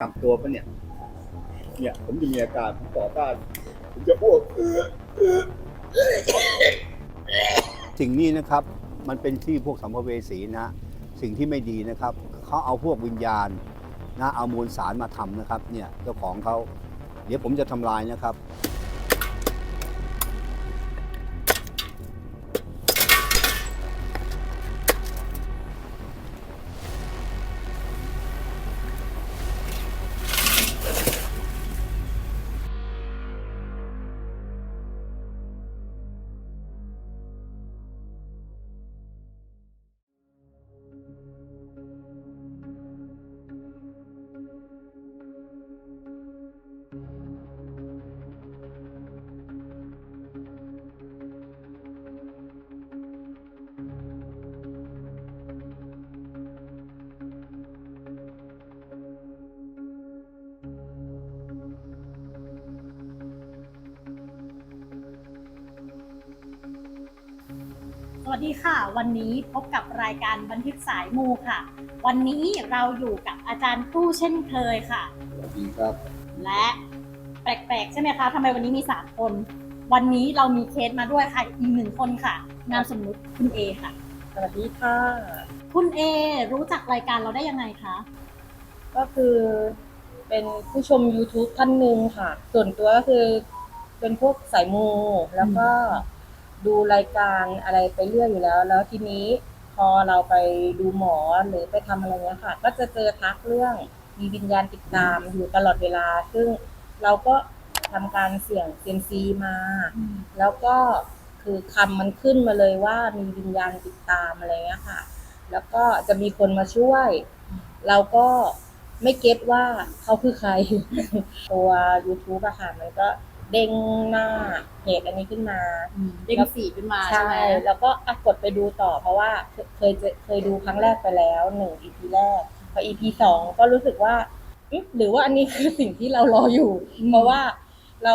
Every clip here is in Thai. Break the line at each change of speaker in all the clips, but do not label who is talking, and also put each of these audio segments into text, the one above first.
กลับตัวปะเนี่ย เนี่ย ผมจะมีอาการผมต่อต้านผมจะอ้วกสิ่งนี้นะครับ มันเป็นที่พวกสัมภเวสีนะ สิ่งที่ไม่ดีนะครับ เขาเอาพวกวิญญาณนะเอามวลสารมาทำนะครับ เนี่ยเจ้าของเขา เดี๋ยวผมจะทำลายนะครับ
วัสดีค่ะ วันนี้พบกับรายการบันทึกสายมูค่ะ วันนี้เราอยู่กับอาจารย์ผู้เช่นเคยค่ะ
สวัสดีครับ
และแปลกๆ ใช่ไหมคะทำไมวันนี้มีสามคน วันนี้เรามีเคสมาด้วยค่ะอีกหนึ่งคนค่ะ นามสมมุติคุณเอค่ะ
สวัสดีค่ะ
คุณเอรู้จักรายการเราได้ยังไงคะ
ก็คือเป็นผู้ชม YouTube ท่านหนึ่งค่ะ ส่วนตัวก็คือเป็นพวกสายมูแล้วก็ ดูรายการอะไรไปเรื่อยอยู่แล้ว แล้วทีนี้พอเราไปดูหมอหรือไปทำอะไรเงี้ยค่ะ ก็จะเจอทักเรื่องมีวิญญาณติดตามอยู่ตลอดเวลา ซึ่งเราก็ทำการเสี่ยงเซียมซีมา แล้วก็คือคำมันขึ้นมาเลยว่ามีวิญญาณติดตามอะไรเงี้ยค่ะ แล้วก็จะมีคนมาช่วย เราก็ไม่เก็ตว่าเขาคือใคร ตัว YouTube อะค่ะมันก็ เด้งหน้าเพจอันนี้ขึ้นมา
เด้งสีขึ้นมาใช่
ใช่
ไหม
แล้วก็อะกดไปดูต่อเพราะว่าเคยเจอเคยดูครั้งแรกไปแล้วหนึ่ง EP แรก พอ EP สองก็รู้สึกว่าเอ๊ะหรือว่าอันนี้คือสิ่งที่เรารออยู่ เพราะว่าเรา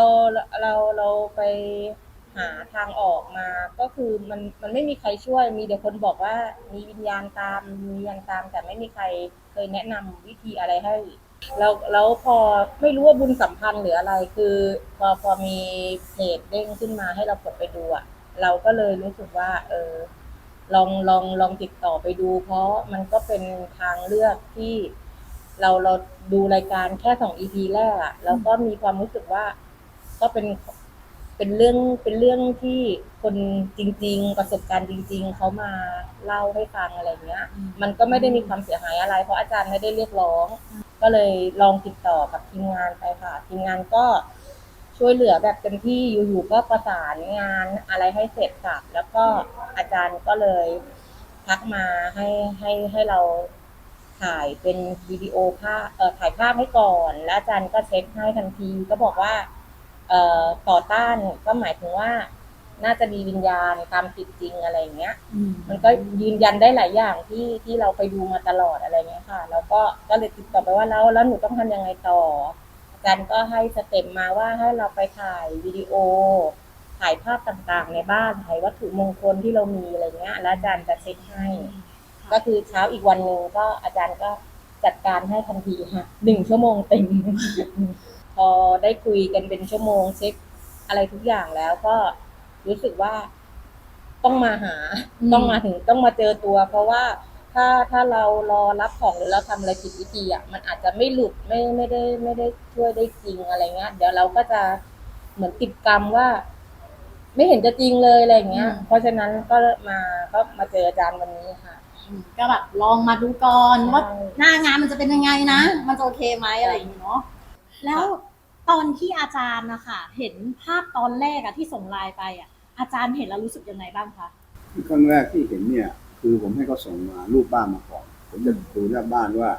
เราเราไปหาทางออกมา ก็คือมันมันไม่มีใครช่วย มีแต่คนบอกว่ามีวิญญาณตามมีวิญญาณตามแต่ไม่มีใครเคยแนะนำวิธีอะไรให้ แล้วแล้วพอไม่รู้ว่าบุญสัมพันธ์หรืออะไรคือพอพอมีเพจเด้งขึ้นมาให้เรากดไปดูอะเราก็เลยรู้สึกว่า เออ ลองลองลองติดต่อไปดู เพราะมันก็เป็นทางเลือกที่เราเราดูรายการแค่สองอีพีแรกอะแล้วก็มีความรู้สึกว่าก็เป็น เป็นเรื่องเป็นเรื่องที่คนจริง ๆ ประสบการณ์จริง ๆเขามาเล่าให้ฟังอะไรเงี้ย มันก็ไม่ได้มีความเสียหายอะไร เพราะอาจารย์ไม่ได้เรียกร้อง ก็เลยลองติดต่อกับทีมงานไปค่ะทีมงานก็ช่วยเหลือแบบเต็มที่อยู่ๆก็ประสานงานอะไรให้เสร็จสับแล้วก็อาจารย์ก็เลยทักมาให้ให้ให้เราถ่ายเป็นวิดีโอภาพเอ่อถ่ายภาพให้ก่อน แล้วอาจารย์ก็เช็คให้ทันที ก็บอกว่าเอ่อ ต่อต้านก็หมายถึงว่า น่าจะมีวิญญาณตามติดจริงอะไรอย่างเงี้ย มันก็ยืนยันได้หลายอย่างที่ที่เราไปดูมาตลอดอะไรเงี้ยค่ะ แล้วก็ก็เลยติดต่อไปว่าแล้วแล้วหนูต้องทำยังไงต่ออาจารย์ก็ให้สเต็ปมาว่าให้เราไปถ่ายวิดีโอ ถ่ายภาพต่างๆ ในบ้านถ่ายวัตถุมงคลที่เรามีอะไรเงี้ย แล้วอาจารย์จะเช็คให้ ก็คือเช้าอีกวันหนึ่งก็อาจารย์ก็จัดการให้ทันทีค่ะหนึ่งชั่วโมงเต็ม พอได้คุยกันเป็นชั่วโมงเช็คอะไรทุกอย่างแล้วก็รู้สึกว่าต้องมาหา
อืม
ต้องมาถึงต้องมาเจอตัว เพราะว่าถ้าถ้าเรารอรับของหรือเราทำอะไรผิดวิธีอะมันอาจจะไม่หลุดไม่ไม่ได้ไม่ได้ช่วยได้จริงอะไรเงี้ยเดี๋ยวเราก็จะเหมือนติดกรรมว่า ไม่เห็นจะจริงเลยอะไรเงี้ย เพราะฉะนั้นก็มาก็มาเจออาจารย์วันนี้ค่ะ
ก็แบบลองมาดูก่อนว่า
ใช่
หน้างานมันจะเป็นยังไงนะ มันจะโอเคไหมอะไรอย่างนี้เนาะ แล้วตอนที่อาจารย์นะคะเห็นภาพตอนแรกอะที่ส่งไลน์ไปอะอาจารย์เห็นแล้วรู้สึกยังไงบ้างคะ
ครั้งแรกที่เห็นเนี่ย คือผมให้เขาส่งมารูปบ้านมาก่อนผมจะดูหน้าบ้านว่า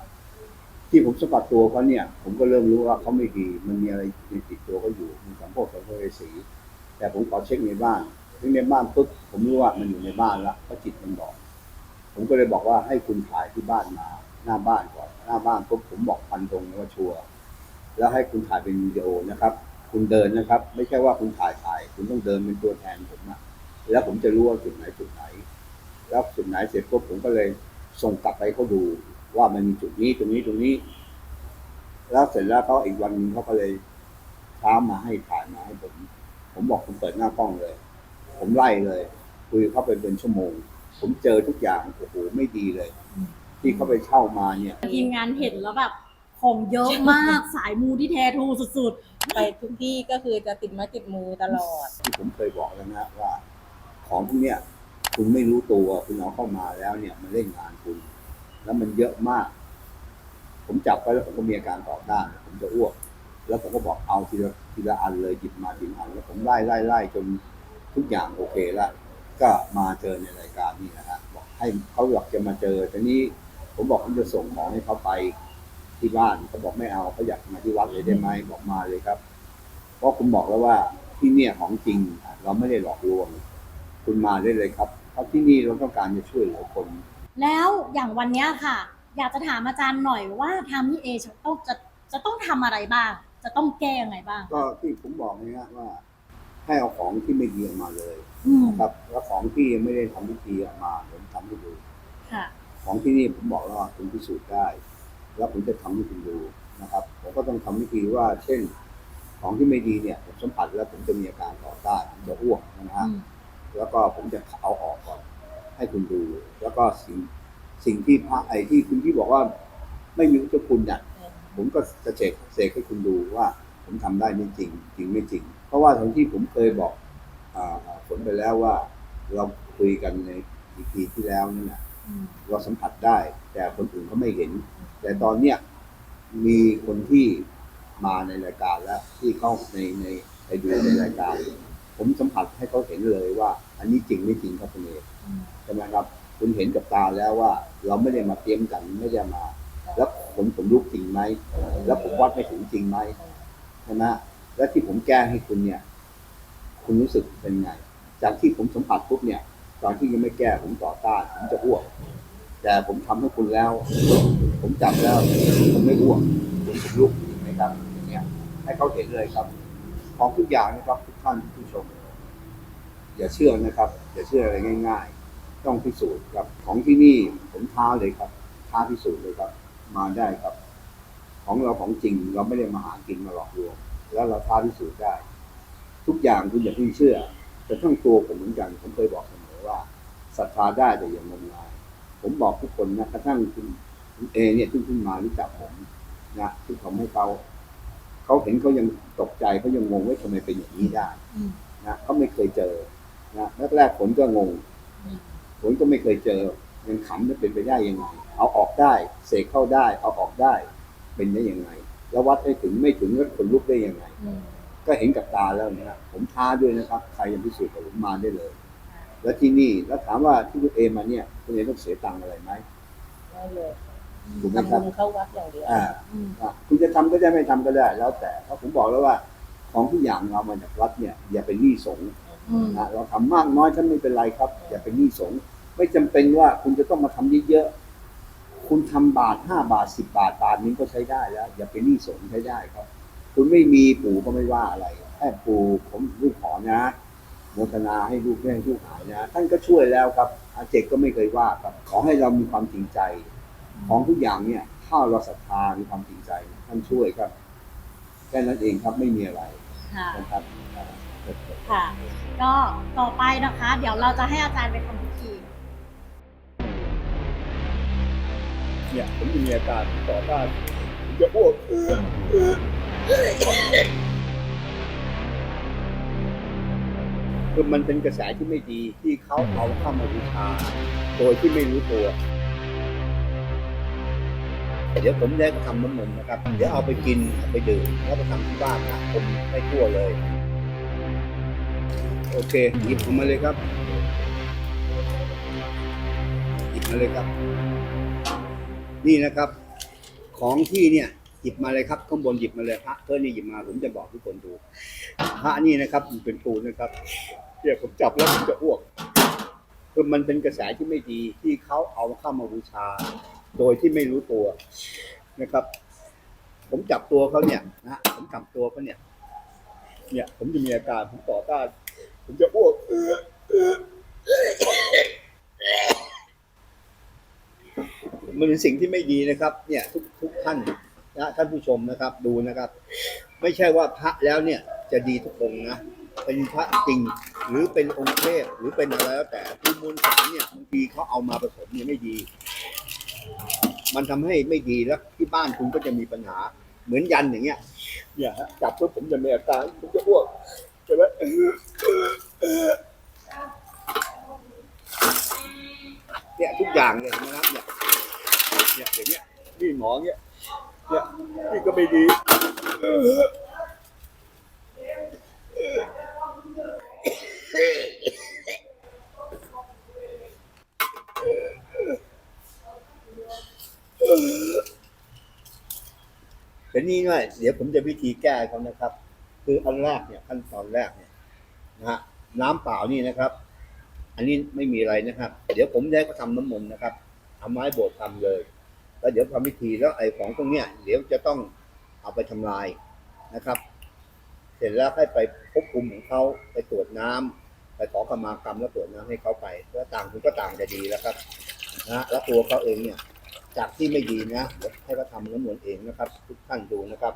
ที่ผมสะกดตัวเขาเนี่ย ผมก็เริ่มรู้ว่าเขาไม่ดีมันมีอะไรติดตัวเขาอยู่มีสัมโพกสัมภเวสีแต่ผมขอเช็คในบ้านถึงในบ้านปุ๊บผมรู้ว่ามันอยู่ในบ้านแล้วเพราะจิตมันบอก ผมก็เลยบอกว่าให้คุณถ่ายที่บ้านมา หน้าบ้านก่อน หน้าบ้านปุ๊บผมบอกพันตรงเลยว่าชัวร์ แล้วให้คุณถ่ายเป็นวิดีโอนะครับ คุณเดินนะครับ ไม่ใช่ว่าคุณถ่ายถ่าย คุณต้องเดินเป็นตัวแทนผมนะแล้วผมจะรู้ว่าจุดไหนจุดไหน แล้วจุดไหนเสร็จปุ๊บผมก็เลยส่งกลับไปเขาดู ว่ามันมีจุดนี้ตรงนี้ตรงนี้ แล้วเสร็จแล้วเขาอีกวันนึงเขาก็เลยท้ามาให้ถ่ายมาให้ผม ผมบอกผมเปิดหน้ากล้องเลย ผมไล่เลยคุยเขาไปเป็นชั่วโมง ผมเจอทุกอย่างโอ้โหไม่ดีเลย ที่เขาไปเช่ามาเนี่ย
ทีมงานเห็นแล้วแบบ ของเยอะมากสายมูที่แท้ทรูสุด
ไปทุกที่ก็คือจะติดไม้ติดมือตลอด
ที่ผมเคยบอกแล้วนะว่า ของพวกเนี้ยคุณไม่รู้ตัวคุณเอาเข้ามาแล้วเนี่ย มันเล่นงานคุณ แล้วมันเยอะมาก ผมจับไปแล้วผมก็มีอาการต่อต้านผมจะอ้วก แล้วผมก็บอกเอาทีละทีละอันเลยหยิบมาทีละอันแล้วผมไล่ไล่ไล่จนทุกอย่างโอเคแล้วก็มาเจอในรายการนี่นะฮะบอกให้เขาอยากจะมาเจอแต่นี้ผมบอกผมจะส่งของให้เขาไป ที่บ้านเขาบอกไม่เอาเขาอยากมาที่วัดเลยได้ไหมบอกมาเลยครับ เพราะคุณบอกแล้วว่าที่เนี่ยของจริง เราไม่ได้หลอกลวง คุณมาได้เลยครับ เพราะที่นี่เราต้องการจะช่วยเหลือคน
ๆแล้วอย่างวันเนี้ยค่ะ อยากจะถามอาจารย์หน่อยว่าทำนี่เอจะต้องจะจะต้องทำอะไรบ้าง จะต้องแก้ยังไงบ้าง
ก็ที่ผมบอกนะฮะว่า ให้เอาของที่ไม่ดีออกมาเลย
อืม
นะครับแล้วของที่ยังไม่ได้ทำพิธีออกมาผมทำให้ดู
ค่ะ
ของที่นี่ผมบอกแล้วว่าคุณพิสูจน์ได้ แล้วผมจะทำให้คุณดูนะครับ ผมก็ต้องทำพิธีว่าเช่น ของที่ไม่ดีเนี่ย ผมสัมผัสแล้วผมจะมีอาการต่อต้านผมจะอ้วกนะฮะ
อืม
แล้วก็ผมจะเอาออกก่อน ให้คุณดู แล้วก็สิ่งสิ่งที่พระไอ้ที่คุณที่บอกว่า ไม่มีพุทธคุณเนี่ยผมก็จะเสกเสกให้คุณดูว่า ผมทำได้ไม่จริง จริงไม่จริง เพราะว่าทั้งที่ผมเคยบอกอ่าผลไปแล้วว่า เราคุยกันในอีพีที่แล้วนั่นนะ
อืม
เราสัมผัสได้ แต่คนอื่นเขาไม่เห็น แต่ตอนเนี้ยมีคนที่มาในรายการแล้ว ที่เข้าในในไปดูในรายการ ผมสัมผัสให้เขาเห็นเลยว่า อันนี้จริงไม่จริงครับคุณเอกใช่ไหมครับ คุณเห็นกับตาแล้วว่า เราไม่ได้มาเตรียมกันไม่ได้มา แล้วผมผมลุกจริงไหมแล้วผมวัดไม่ถึงจริงไหมใช่ไหมแล้วที่ผมแก้ให้คุณเนี่ย คุณรู้สึกเป็นไง จากที่ผมสัมผัสปุ๊บเนี่ย ตอนที่ยังไม่แก้ผมต่อต้านผมจะอ้วก แต่ผมทำให้คุณแล้ว ผมจับแล้วผมไม่อ้วกผมผมลุกนไมครับอย่างเงี้ยให้เขาเห็นเลยครับ ของทุกอย่างนะครับทุกท่านผู้ชม อย่าเชื่อนะครับ อย่าเชื่ออะไรง่าย ๆ ต้องพิสูจน์ครับ ของที่นี่ผมท้าเลยครับ ท้าพิสูจน์เลยครับ มาได้ครับ ของเราของจริงเราไม่ได้มาหากินมาหลอกลวงแล้วเราท้าพิสูจน์ได้ ทุกอย่างคุณอย่าเพิ่งเชื่อแต่ทั้งตัวผมเหมือนกันผมเคยบอกเสมอว่าศรัทธาได้แต่อย่างงมงาย ผมบอกทุกคนนะกระทั่งคุณคุณเอเนี่ยที่เพิ่งมารู้จักผมนะที่ผมให้เขาเขาเห็นเขายังตกใจเขายังงงว่าทำไมเป็นอย่างนี้ได้
อืม
นะเขาไม่เคยเจอนะแรกๆผมก็งง
อืม
ผมก็ไม่เคยเจอยังขำจะเป็นไปได้ยังไงเอาออกได้เสกเข้าได้ เอาออกได้ เป็นได้ยังไง แล้ววัดให้ถึงไม่ถึงแล้วขนลุกได้ยังไง
อืม
ก็เห็นกับตาแล้วนะผมท้าด้วยนะครับ ใครยังพิสูจน์กับผมมาได้เลย แล้วที่นี่แล้วถามว่าที่คุณเอมาเนี่ยคุณเอต้องเสียตังค์อะไรไหม
ไม่เลย
ถูกไหม
ทำ
ครับ
บุญเข้าวัดอย่างเดียว
อ่า
อืม
อะคุณจะทำก็ได้ไม่ทำก็ได้ แล้วแต่เพราะผมบอกแล้วว่า ของทุกอย่างเรามาจากวัดเนี่ย อย่าเป็นหนี้สงฆ์
อืม
นะเราทำมากน้อยฉันไม่เป็นไรครับ อย่าเป็นหนี้สงฆ์ไม่จำเป็นว่าคุณจะต้องมาทำเยอะๆคุณทำบาทห้าบาทสิบบาทบาทนี้ก็ใช้ได้แล้ว อย่าเป็นหนี้สงฆ์ใช้ได้ครับ คุณไม่มีปู่ก็ไม่ว่าอะไรแค่ปู่ผมลูกขอนะ โมทนาให้ลูกให้ลูกหายนะ ท่านก็ช่วยแล้วครับอาเจกก็ไม่เคยว่าครับขอให้เรามีความจริงใจ ของทุกอย่างเนี่ย ถ้าเราศรัทธามีความจริงใจ ท่านช่วยครับแค่นั้นเองครับไม่มีอะไร
ค่ะ
นะครับ
ค่ะ ก็ต่อไปนะคะ เดี๋ยวเราจะให้อาจารย์ไปทำพิธี
เนี่ยผมจะมีอาการต่อต้านผมจะอ้วก คือมันเป็นกระแสที่ไม่ดีที่เขาเอาเข้ามาบูชาโดยที่ไม่รู้ตัวเดี๋ยวผมได้ทำน้ำมนต์นะครับ เดี๋ยวเอาไปกินเอาไปดื่มแล้วไปทำที่บ้านนะผมไม่ทั่วเลย โอเคหยิบออกมาเลยครับหยิบมาเลยครับ นี่นะครับ ของที่เนี่ย หยิบมาเลยครับข้างบนหยิบมาเลยพระเพื่อนนี่หยิบมาผมจะบอกทุกคนดูพระนี่นะครับมันเป็นปูนนะครับเนี่ยผมจับแล้วผมจะอ้วกคือมันเป็นกระแสที่ไม่ดีที่เขาเอาเข้ามาบูชา โดยที่ไม่รู้ตัวนะครับ ผมจับตัวเขาเนี่ยนะฮะผมจับตัวเขาเนี่ย เนี่ย ผมจะมีอาการผมต่อต้านผมจะอ้วกมันเป็นสิ่งที่ไม่ดีนะครับ เนี่ย ทุกทุกท่าน นะท่านผู้ชมนะครับดูนะครับ ไม่ใช่ว่าพระแล้วเนี่ยจะดีทุกองนะเป็นพระจริงหรือเป็นองค์เทพหรือเป็นอะไรแล้วแต่ที่มวลสารเนี่ยบางทีเขาเอามาผสมเนี่ยไม่ดี มันทำให้ไม่ดีแล้วที่บ้านคุณก็จะมีปัญหา เหมือนยันอย่างเงี้ยเนี่ยจับปุ๊บผมจะมีอาการผมจะอ้วกใช่ไหมเนี่ยทุกอย่างเลยนะครับเนี่ยเนี่ยอย่างเงี้ยนี่หมอเงี้ย เนี่ยนี่ก็ไม่ดีแต่นี่ด้วยเดี๋ยวผมจะวิธีแก้เขานะครับ คืออันแรกเนี่ยขั้นตอนแรกเนี่ยนะฮะน้ำเปล่านี่นะครับ อันนี้ไม่มีอะไรนะครับ เดี๋ยวผมจะให้เขาทำน้ำมนต์นะครับเอาไม้โบดทำเลย แล้วเดี๋ยวทำพิธีแล้วไอ้ของตรงเนี้ยเดี๋ยวจะต้องเอาไปทำลายนะครับ เสร็จแล้วให้ไปควบคุมของเขาไปตรวจน้ำไปขอขมากรรมแล้วตรวจน้ำให้เขาไปแล้วต่างคุณก็ต่างจะดีแล้วครับนะแล้วตัวเขาเองเนี่ย จากที่ไม่ดีนะให้เขาทำน้ำมนต์เองนะครับ ทุกท่านดูนะครับ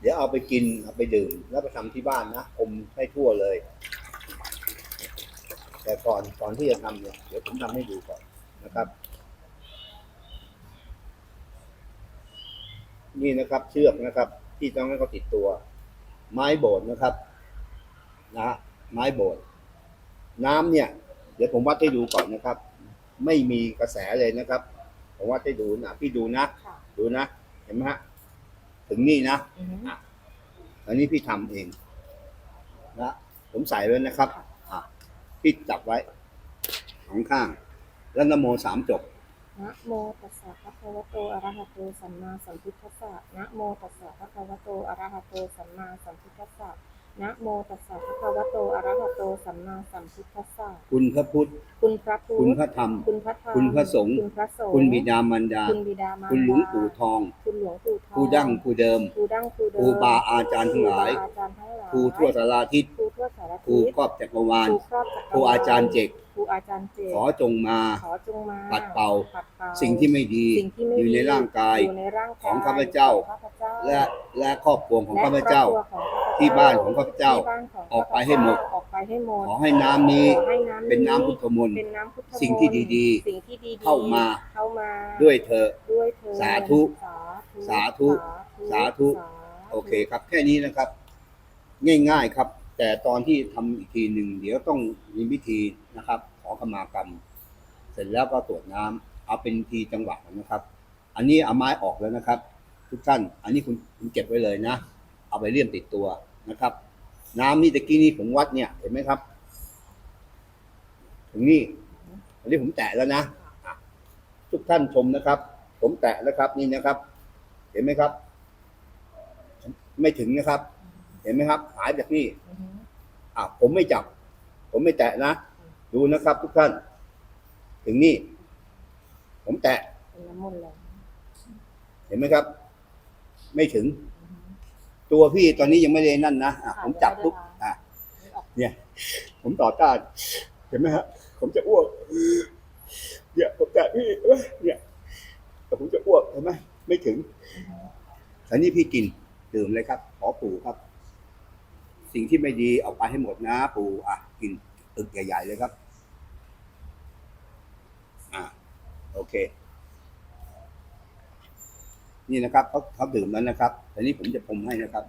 เดี๋ยวเอาไปกินเอาไปดื่ม แล้วไปทำที่บ้านนะอมให้ทั่วเลย แต่ก่อนก่อนที่จะทำเนี่ยเดี๋ยวผมทำให้ดูก่อนนะครับ นี่นะครับ เชือกนะครับ ที่ต้องให้เขาติดตัว ไม้โบดนะครับ นะฮะไม้โบดน้ำเนี่ย เดี๋ยวผมวัดให้ดูก่อนนะครับ ไม่มีกระแสเลยนะครับ ผมวัดให้ดูนะพี่ดูนะ
ค่ะ
ดูนะเห็นไหมฮะถึงนี่นะ
อือฮึ
อันนี้พี่ทำเองนะผมใส่ไว้นะครับอะพี่จับไว้สองข้าง แล้วนะโมสามจบ
นะโมตัสสะภะคะวะโตอะระหะโตสัมมาสัมพุทธัสสะนะโมตัสสะภะคะวะโตอะระหะโตสัมมาสัมพุทธัสสะนะโมตัสสะภะคะวะโตอะระหะโตสัมมาสัมพุทธัสสะ
คุณพระพุทธ
คุณพระพุท
คุณ
ธ
พระธรรม
คุณพระธรรม
คุณพระสงฆ์
คุณพระสงฆ์
คุณบิดามารดา
คุณบิดามารดา
คุณหลวงปู่ทอง
คุณหลวงปู่ทอง
ผู้ดั้งผู้เดิม
ผู้ดั้งผู้เดิม
ครูบาอาจารย์ทั้งหลาย
ครูบอาจารย์ทั้งหลาย
ครูทั่วสาราทิศ
ครูทั่วสาร
ครู
ทิศ
ครอบจักรวาล
ครูครอบจักรวล
ครูอาจารย์เจก
ค รูอาจารย์เจก
ขอจงมา
ขอจงมา
ปัดเป่า
ปัดเป่า
สิ่งที่ไม่ดี
สิ่งที่ไม่
อยู่ใน
ดี
ร่างกาย
อยู่ในร่างกาย
ของข้าพเจ้า
ของข้าพเจ้า
และและครอบครัวของข้าพเจ้า
และครอบครัวของข้าพเจ้า
ที่บ้านของข้าพเจ้า
ที่บ้านของ
ออกไปให้หมด
ออกไปให้หมด
ขอให้น้ำนี้
ขอให้ำ
เป็นน้ำพุทธมนต์
เป็นน้ำพุทธมนต์
สิ่งที่ดีๆ
สิ่งที่ดีๆ
เข้ามา
เข้ามา
ด้วยเธอ
ด้วยเธอ
สาธุ
สาธุ
สาธุโอเคครับแค่นี้นะครับ ง่าย ๆครับ แต่ตอนที่ทำอีกทีหนึ่งเดี๋ยวต้องมีวิธีนะครับ ขอขมากรรม เสร็จแล้วก็ตรวจน้ำเอาเป็นทีจังหวะนะครับ อันนี้เอาไม้ออกแล้วนะครับ ทุกท่าน อันนี้คุณคุณเก็บไว้เลยนะ เอาไปเลี่ยมติดตัวนะครับ น้ำนี่ตะกี้นี่ผมวัดเนี่ยเห็นไหมครับ ถึงนี่อันนี้ผมแตะแล้วนะทุกท่านชมนะครับ ผมแตะแล้วครับนี่นะครับ เห็นไหมครับ ไม่ถึงนะครับ เห็นไหมครับ หายจากนี่
อือฮึ
อะผมไม่จับ ผมไม่แตะนะ ดูนะครับ ทุกท่าน ถึงนี่ ผมแตะ
เป็นน้ำมนต์เลย
เห็นไหมครับ ไม่ถึง ตัวพี่ตอนนี้ยังไม่ได้นั่นนะอะผมจับปุ๊บอะเนี่ยผมต่อต้าน เห็นไหมฮะ ผมจะอ้วกเนี่ยผมแตะพี่เห็นไหมเนี่ยแต่ผมจะอ้วกเห็นไหมไม่ถึงแต่นี่พี่กินดื่มเลยครับ ขอปู่ครับ สิ่งที่ไม่ดีเอาไปให้หมดนะ ปู่อะกินตึกใหญ่ ๆ เลยครับ อะโอเค นี่นะครับเขาเขาดื่มแล้วนะครับแต่นี้ผมจะพรมให้นะครับ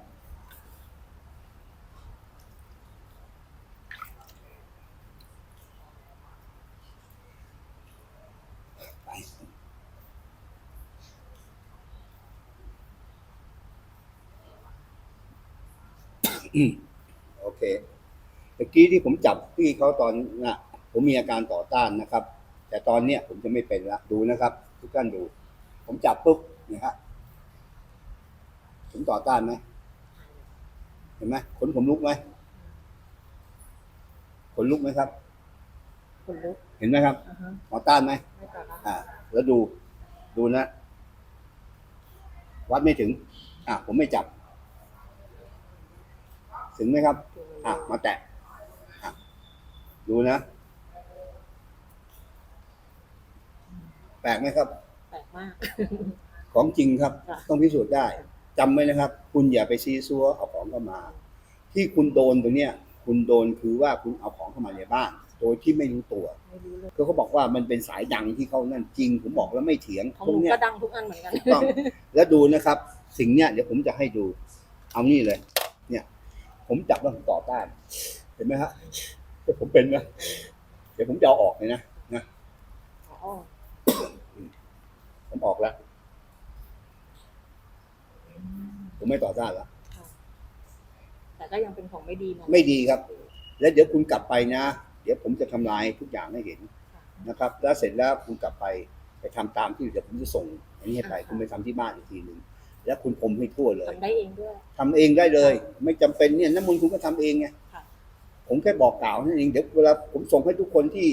อืม เคเมื่อกี้ที่ผมจับพี่เขาตอนน่ะผมมีอาการต่อต้านนะครับ แต่ตอนเนี้ยผมจะไม่เป็นละดูนะครับ ทุกท่านดู ผมจับปุ๊บเนี่ยฮะผมต่อต้านไหมเห็นไหมขนผมลุกไหมขนลุกไหมครับ
คนลุก
เห็นไหมครับ
อ่าฮะ
ต่อต้านไหม
ไม่ต่อละ
อ่า แล้วดูดูนะ วัดไม่ถึง อะผมไม่จับ ถึงไหมครับ อะ มาแตะอะดูนะ แปลกไหมครับ
แปลกมาก
ขของจริงครับ
ค่ะ
ต้องพิสูจน์ได้จำไว้นะครับ คุณอย่าไปซีซัวเอาของเข้ามา ที่คุณโดนตรงเนี้ย คุณโดนคือว่าคุณเอาของเข้ามาในบ้าน โดยที่ไม่รู้ตัว
ไม่รู้เลย
คือเขาบอกว่ามันเป็นสายดังที่เขานั่นจริง ผมบอกแล้วไม่เถียง
ของ
พว
ห
ก
นู
เนี้ย
ก็ดังทุกอันเหมือนกัน
ถูกต้องแล้วดูนะครับ สิ่งเนี้ยเดี๋ยวผมจะให้ดู เอานี่เลยเนี่ย ผมจับแล้วผมต่อต้าน เห็นไหมฮะแต่ผมเป็นนะเดี๋ยวผมจะเอาออกเลยนะนะ
อ๋อ
ผมออกแล้วผมไม่ต่อต้านแล้ว
แต่ก็ยังเป็นของไม่ดีเนอะ
ไม่ดีครับ แล้วเดี๋ยวคุณกลับไปนะ เดี๋ยวผมจะทำลายทุกอย่างให้เห็นนะครับ แล้วเสร็จแล้วคุณกลับไปไปทำตามที่เดี๋ยวผมจะส่งอันนี้ให้ไปคุณไปทำที่บ้านอีกทีหนึ่ง แล้วคุณพรมให้ทั่วเลย
ทำได้เองด้วย
ทำเองได้เลย ไม่จำเป็นเนี่ยน้ำมนต์คุณก็ทำเองไง
ค่ะ
ผมแค่บอกกล่าวนั่นเองเดี๋ยวเวลาผมส่งให้ทุกคนที่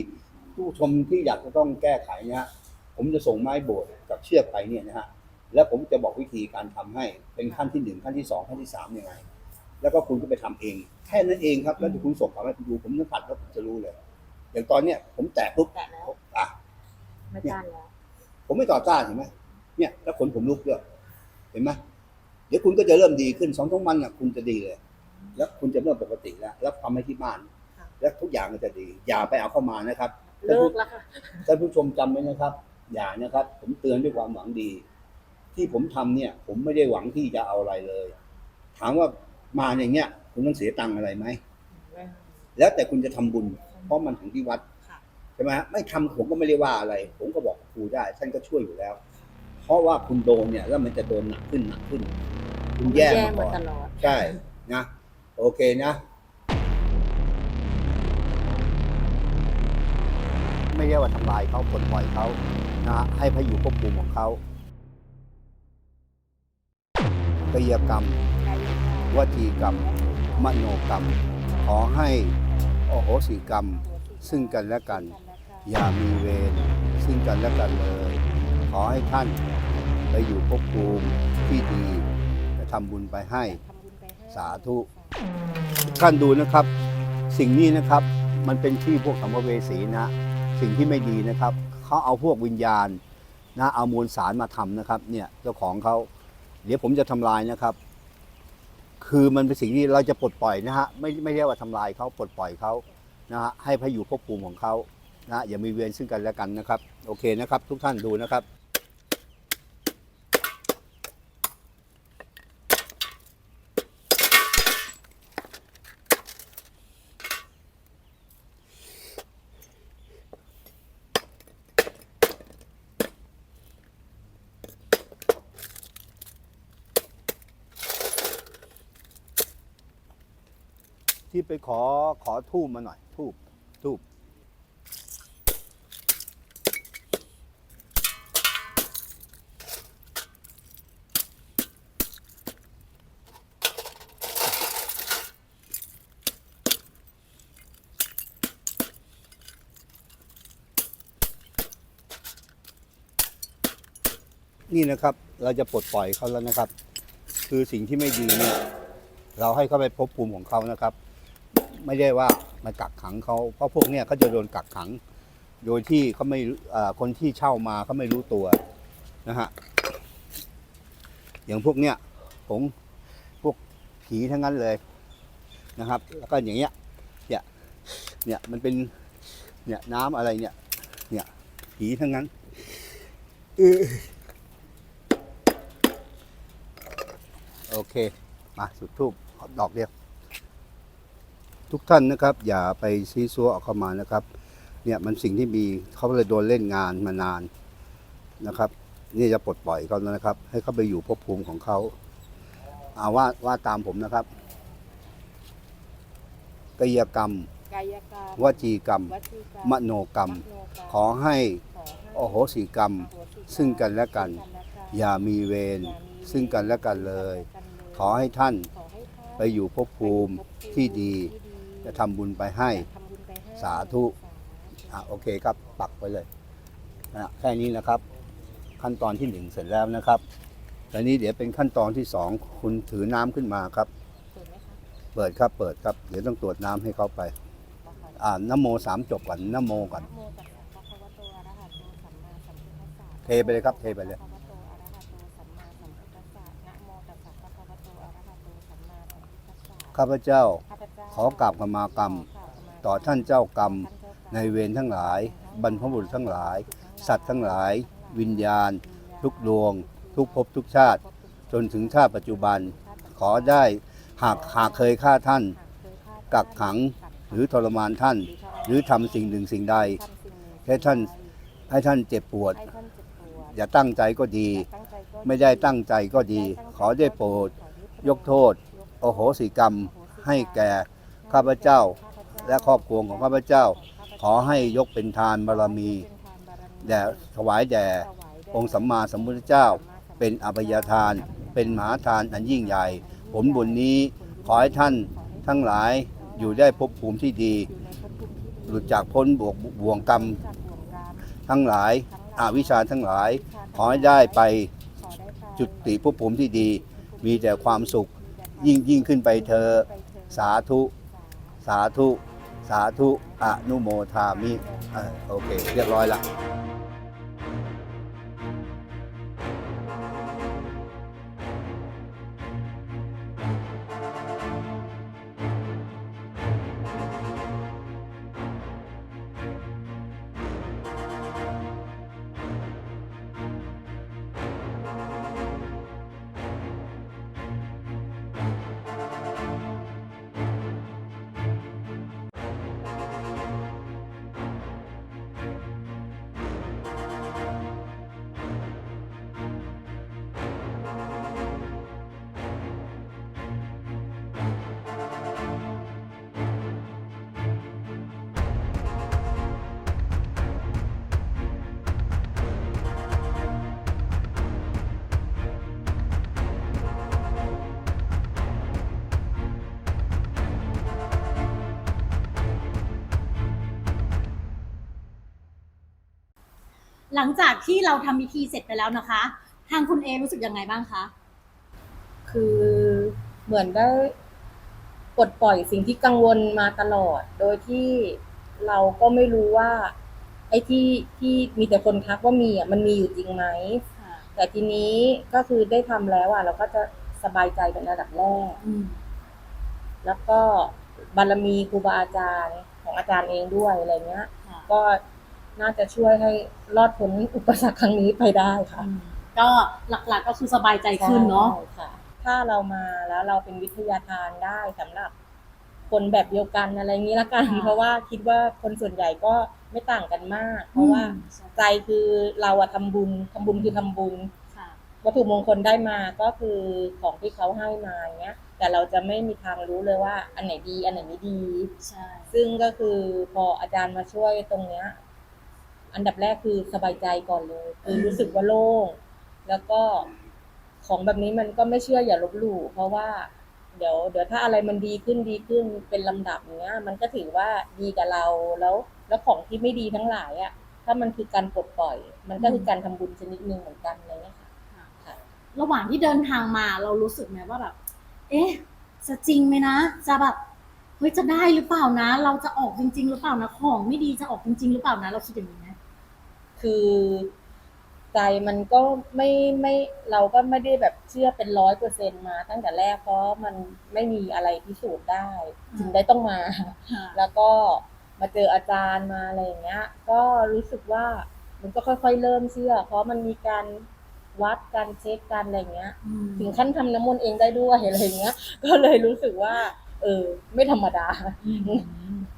ผู้ชมที่อยากจะต้องแก้ไขนะฮะผมจะส่งไม้โบสถ์กับเชือกไปเนี่ยนะฮะแล้วผมจะบอกวิธีการทำให้เป็นขั้นที่หนึ่งขั้นที่สองขั้นที่สามยังไง แล้วก็คุณก็ไปทำเอง แค่นั้นเองครับแล้วเดี๋ยวคุณส่งกลับมาให้ผมดูผมสัมผัสแล้วผมจะรู้เลย อย่างตอนเนี้ยผมแตะปุ๊บ
แตะแล้ว
อะ
ไม่ต้านแล้ว
ผมไม่ต่อต้านเห็นไหมเนี่ย แล้วขนผมลุกด้วย เห็นไหมเดี๋ยวคุณก็จะเริ่มดีขึ้นสองสามวันน่ะคุณจะดีเลย แล้วคุณจะเริ่มปกติแล้วแล้วทำให้ที่บ้าน แล้วทุกอย่างก็จะดี อย่าไปเอาเข้ามานะครับ
เลิกแล้วค่ะ
ท่านผู้ชมจำไว้นะครับ อย่านะครับ ผมเตือนด้วยความหวังดี ที่ผมทำเนี่ย ผมไม่ได้หวังที่จะเอาอะไรเลย ถามว่ามาอย่างเงี้ย คุณต้องเสียตังค์อะไรไหมแล้วแต่คุณจะทำบุญ เพราะมันถึงที่วัด
ค่ะ
ใช่ไหมฮะไม่ทำผมก็ไม่ได้ว่าอะไร ผมก็บอกครูได้ท่านก็ช่วยอยู่แล้ว เพราะว่าคุณโดนเนี่ย แล้วมันจะโดนหนักขึ้นหนักขึ้น คุณแย่มา
มา
ก่อน
ตลอด
ใช่นะ โอเคนะ ไม่ใช่ว่าทำลายเขาปลดปล่อยเขานะฮะให้พระอยู่ควบคุมของเขากายกรรมวจีกรรม มโนกรรม ขอให้โอโหสิกรรม ซึ่งกันและกัน อย่ามีเวรซึ่งกันและกันเลย ขอให้ท่าน ไปอยู่ภพภูมิที่ดีจะทำบุญไปให้สาธุท่านดูนะครับ สิ่งนี้นะครับมันเป็นที่พวกสัมภเวสีนะ สิ่งที่ไม่ดีนะครับเขาเอาพวกวิญญาณนะเอามวลสารมาทำนะครับ เนี่ยเจ้าของเขาเดี๋ยวผมจะทำลายนะครับ คือมันเป็นสิ่งที่เราจะปลดปล่อยนะฮะไม่ไม่ได้ว่าทำลายเขาปลดปล่อยเขานะฮะให้พระอยู่ภพภูมิของเขานะอย่ามีเวรซึ่งกันและกันนะครับ โอเคนะครับ ทุกท่านดูนะครับ ที่ไปขอขอทูบมาหน่อย ทูบทูบนี่นะครับเราจะปลดปล่อยเขาแล้วนะครับ คือสิ่งที่ไม่ดีเนี่ยเราให้เขาไปพบภูมิของเขานะครับ ไม่ได้ว่ามากักขังเขาเพราะพวกเนี้ยเขาจะโดนกักขัง โดยที่เขาไม่เอ่อคนที่เช่ามาเขาไม่รู้ตัวนะฮะอย่างพวกเนี้ยผมพวกผีทั้งนั้นเลยนะครับ แล้วก็อย่างเงี้ยเนี่ยเนี่ยมันเป็นเนี่ยน้ำอะไรเนี่ยเนี่ยผีทั้งนั้นออโอเค มาสุดทูบดอกเดียว ทุกท่านนะครับ อย่าไปซีซัวเอาเข้ามานะครับ เนี่ยมันสิ่งที่มีเขาเลยโดนเล่นงานมานานนะครับ นี่จะปลดปล่อยเขาแล้วนะครับ ให้เขาไปอยู่ภพภูมิของเขาเอาว่าว่าตามผมนะครับกายกรรม
กายกรรม
วจีกรรม
วจีกรรม
มโนกรรม
มโนกรรม
ขอให้
ขอให้
โอโหสิกรรม
อโหสิกรรม
ซึ่งกันและกัน
ซึ่งและกัน
อย่ามีเวร
อย่ามี
ซึ่งกันและกันเลย
ซึ่งกันและกันเลย
ขอให้ท่าน
ขอให้ท่าน
ไปอยู่ภพภูมิที่ดี จะทำบุญไปให้
ให
สาธุ อะโอเคครับปักไปเลยนะแค่นี้นะครับ ขั้นตอนที่หนึ่งเสร็จแล้วนะครับตอนนี้เดี๋ยวเป็นขั้นตอนที่สองคุณถือน้ำขึ้นมาครับเปิดครับเปิดครับเดี๋ยวต้องตรวจน้ำให้เขาไป ขอขออ่านโมสามจบก่อนนโมก่อนเทไปเลยครับเทไปเลยข้าพเจ้า อกราบขมากรรม ต่อท่านเจ้ากรรม ในเวรทั้งหลาย บรรพบุรุษทั้งหลาย สัตว์ทั้งหลาย วิญญาณ ทุกดวง ทุกภพทุกชาติ จนถึงชาติปัจจุบัน ขอได้หากหากเคยฆ่าท่าน กักขังหรือทรมานท่าน หรือทำสิ่งหนึ่งสิ่งใดให้ท่านให้ท่านเจ็บปวด
ให้ท่านเจ็บปวด
อย่าตั้งใจก็ดี
ตั้งใจก็
ไม่ได้ตั้งใจก็ดี ขอได้โปรด ยกโทษ โอโหสิกรรมให้แก่ ข้าพเจ้า และครอบครัวของข้าพเจ้า ขอให้ยกเป็นทานบารมีแด่ถวายแด่องค์สัมมาสัมพุทธเจ้า เป็นอภัยทาน เป็นมหาทานอันยิ่งใหญ่ ผลบุญนี้ขอให้ท่านทั้งหลายอยู่ได้ภพภูมิที่ดี หลุดจากพ้นบวกบ่วงกรรม ทั้งหลายอาวิชชาทั้งหลาย ขอให้ได้ไปจุติภพภูมิที่ดี มีแต่ความสุขยิ่งยิ่งขึ้นไปเธอสาธุ สาธุ สาธุ อนุโมทามิโอเค เรียบร้อยละ
หลังจากที่เราทำพิธีเสร็จไปแล้วนะคะ ทางคุณเอรู้สึกยังไงบ้างคะ
คือเหมือนได้ปลดปล่อยสิ่งที่กังวลมาตลอด โดยที่เราก็ไม่รู้ว่า ไอ้ที่ที่มีแต่คนทักว่ามีอะมันมีอยู่จริงไหม แต่ทีนี้ก็คือได้ทำแล้วอะเราก็จะสบายใจเป็นระดับแรก
อืม
แล้วก็บารมีครูบาอาจารย์ของอาจารย์เองด้วยอะไรเงี้ย
ค่ะ
ก็ น่าจะช่วยให้รอดพ้นอุปสรรคครั้งนี้ไปได้ค่ะ
อืมก็หลักๆก็คือสบายใจขึ้นเนาะ
ใช่ค่ะ ถ้าเรามาแล้วเราเป็นวิทยาทานได้สำหรับคนแบบเดียวกันอะไรอย่างนี้ละกัน
ค่ะ
เพราะว่าคิดว่าคนส่วนใหญ่ก็ไม่ต่างกันมาก เพราะว่า
อืมใช่
ใจคือเราอะทำบุญทำบุญคือทำบุญ
ค่ะ
วัตถุมงคลได้มาก็คือของที่เขาให้มาอย่างเงี้ย แต่เราจะไม่มีทางรู้เลยว่า อันไหนดี อันไหนไม่ดี
ใช่
ซึ่งก็คือพออาจารย์มาช่วยตรงเนี้ย อันดับแรกคือสบายใจก่อนเลย คือรู้สึกว่าโล่งแล้วก็ของแบบนี้มันก็ไม่เชื่ออย่าลบหลู่เพราะว่าเดี๋ยวเดี๋ยวถ้าอะไรมันดีขึ้นดีขึ้นเป็นลำดับอย่างเงี้ย มันก็ถือว่าดีกับเราแล้ว แล้วของที่ไม่ดีทั้งหลายอะ ถ้ามันคือการปลดปล่อย มันก็คือการทำบุญชนิดหนึ่งเหมือนกันอะไรเงี้ยค่ะค่ะ
ระหว่างที่เดินทางมาเรารู้สึกไหมว่าแบบ เอ๊ะจะจริงไหมนะ จะแบบเฮ้ยจะได้หรือเปล่านะ เราจะออกจริง ๆ หรือเปล่านะ ของไม่ดีจะออกจริง ๆ หรือเปล่านะ เราคิดอย่างนี้ไหม
คือใจมันก็ไม่ไม่เราก็ไม่ได้แบบเชื่อเป็นร้อยเปอร์เซ็นมา ตั้งแต่แรกเพราะมันไม่มีอะไรพิสูจน์ได้จึงได้ต้องมา แล้วก็มาเจออาจารย์มาอะไรอย่างเงี้ย ก็รู้สึกว่ามันก็ค่อยๆเริ่มเชื่อ เพราะมันมีการวัดการเช็คการอะไรอย่างเงี้ย ถึงขั้นทำน้ำมนต์เองได้ด้วยอะไรอย่างเงี้ย ก็เลยรู้สึกว่า เออ ไม่ธรรมดา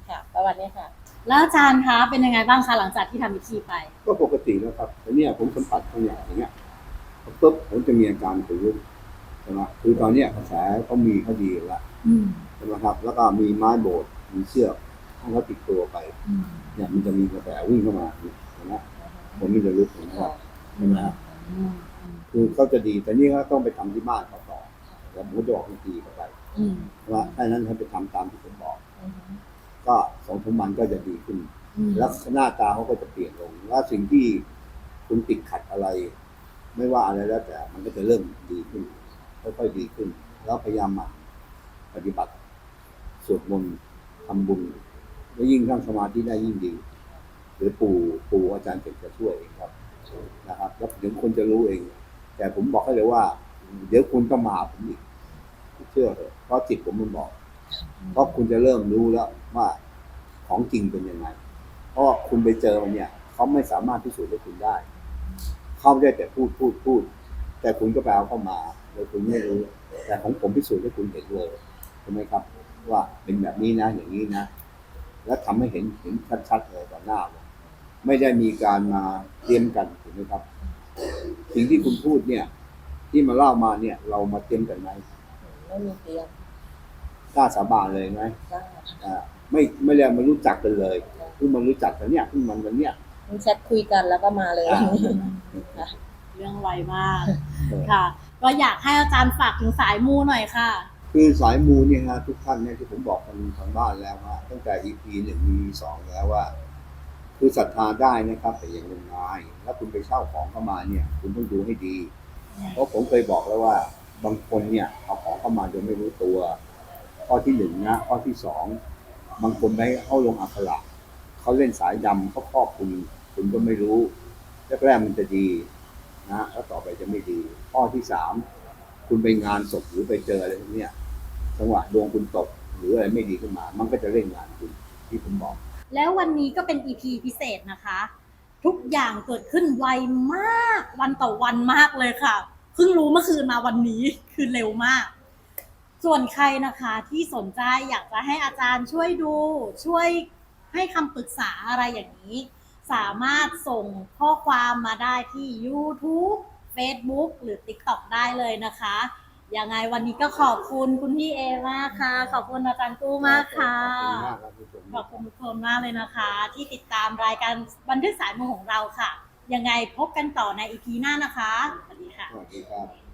ค่ะประมาณนี้ค่ะ
แล้วอาจารย์คะเป็นยังไงบ้างคะหลังจากที่ทำพิธีไป
ก็ปกติแล้วครับแต่เนี่ยผมสัมผัสบางอย่างอย่างเงี้ยปุ๊บผมจะมีอาการตื่นใช่ไหมคือตอนเนี้ยกระแสเขามีเขาดีอยู่แล้ว
อืม
ใช่ไหมครับ แล้วก็มีไม้โบดมีเชือกให้เขาติดตัวไป
อืม
เนี่ยมันจะมีกระแสวิ่งเข้ามาเห็นไหมผมมีจะรู้เห็นไหมครับใช่ไหมครับ
อืมอืม
คือเขาจะดีแต่นี่เขาต้องไปทำที่บ้านเขาต่อแล้วผมก็จะบอกวิธีเขาไป
อืม
ว่าถ้านั้นเขาไปทำตามที่ผมบอก
อือฮึ
ก็สองสามวันก็จะดีขึ้น
อืม
แล้วหน้าตาเขาก็จะเปลี่ยนลงว่าสิ่งที่คุณติดขัดอะไร ไม่ว่าอะไรแล้วแต่ มันก็จะเริ่มดีขึ้นค่อยๆดีขึ้น แล้วพยายามหมั่นปฏิบัติสวดมนต์ทำบุญแล้วยิ่งนั่งสมาธิได้ยิ่งดี หรือปู่ปู่อาจารย์เก่งจะช่วยเองครับนะครับแล้วเดี๋ยวคนจะรู้เอง แต่ผมบอกให้เลยว่า เดี๋ยวคุณต้องมาหาผมอีกเชื่อเถอะเพราะจิตผมมันบอก เพราะคุณจะเริ่มรู้แล้วว่าของจริงเป็นยังไง เพราะคุณไปเจอมันเนี่ยเขาไม่สามารถพิสูจน์ให้คุณได้ เขาได้แต่พูดพูดพูด แต่คุณก็ไปเอาเข้ามาโดยคุณไม่รู้ แต่ของผมพิสูจน์ให้คุณเห็นเลยใช่ไหมครับ ว่าเป็นแบบนี้นะอย่างนี้นะ แล้วทำให้เห็นเห็นชัดๆเลยต่อหน้าเลยไม่ได้มีการมาเตรียมกันถูกไหมครับ สิ่งที่คุณพูดเนี่ย ที่มาเล่ามาเนี่ย เรามาเตรียมกันไหม
ไม่มีเตรียม
กล้าสาบานเลยไหม
ได้
อ่าไม่ไม่ได้มารู้จักกันเลยเพิ่งมารู้จักกันเนี่ยเพิ่งมันวันเนี้ย
มันแชทคุยกันแล้วก็มาเลย
อ่า
เรื่องไวมาก
เออ
ค่ะ ก็อยากให้อาจารย์ฝากถึงสายมูหน่อยค่ะ
คือสายมูเนี่ยฮะทุกท่านเนี่ยที่ผมบอกกันทางบ้านแล้วฮะตั้งแต่ EP หนึ่ง EP สองแล้วว่า คือศรัทธาได้นะครับ แต่อย่างงมงายแล้วคุณไปเช่าของเข้ามาเนี่ย คุณต้องดูให้ดี เพราะผมเคยบอกแล้วว่า บางคนเนี่ยเอาของเข้ามาโดยไม่รู้ตัว ข้อที่หนึ่งนะ ข้อที่สองบางคนไปเข้าลงอัคระเขาเล่นสายดำเขาครอบคุณคุณก็ไม่รู้แรกๆมันจะดีนะแล้วต่อไปจะไม่ดี ข้อที่สามคุณไปงานศพหรือไปเจออะไรพวกนี้จังหวะดวงคุณตกหรืออะไรไม่ดีขึ้นมา มันก็จะเล่นงานคุณที่ผมบอก
แล้ววันนี้ก็เป็น EP พิเศษนะคะ ทุกอย่างเกิดขึ้นไวมาก วันต่อวันมากเลยค่ะเพิ่งรู้เมื่อคืนมาวันนี้คือเร็วมาก ส่วนใครนะคะที่สนใจอยากจะให้อาจารย์ช่วยดูช่วยให้คำปรึกษาอะไรอย่างนี้ สามารถส่งข้อความมาได้ที่ YouTube Facebook หรือ TikTok ได้เลยนะคะยังไงวันนี้ก็ขอบคุณคุณพี่เอมากค่ะ ขอบคุณอาจารย์กู้มากค่ะ
ขอบคุณมากครับทุกคน
ขอบคุณทุกคนมากเลยนะคะ ที่ติดตามรายการบันทึกสายมูของเราค่ะ ยังไงพบกันต่อในอีพีหน้านะคะ สวัสดีค่ะ
สวัสดีครับ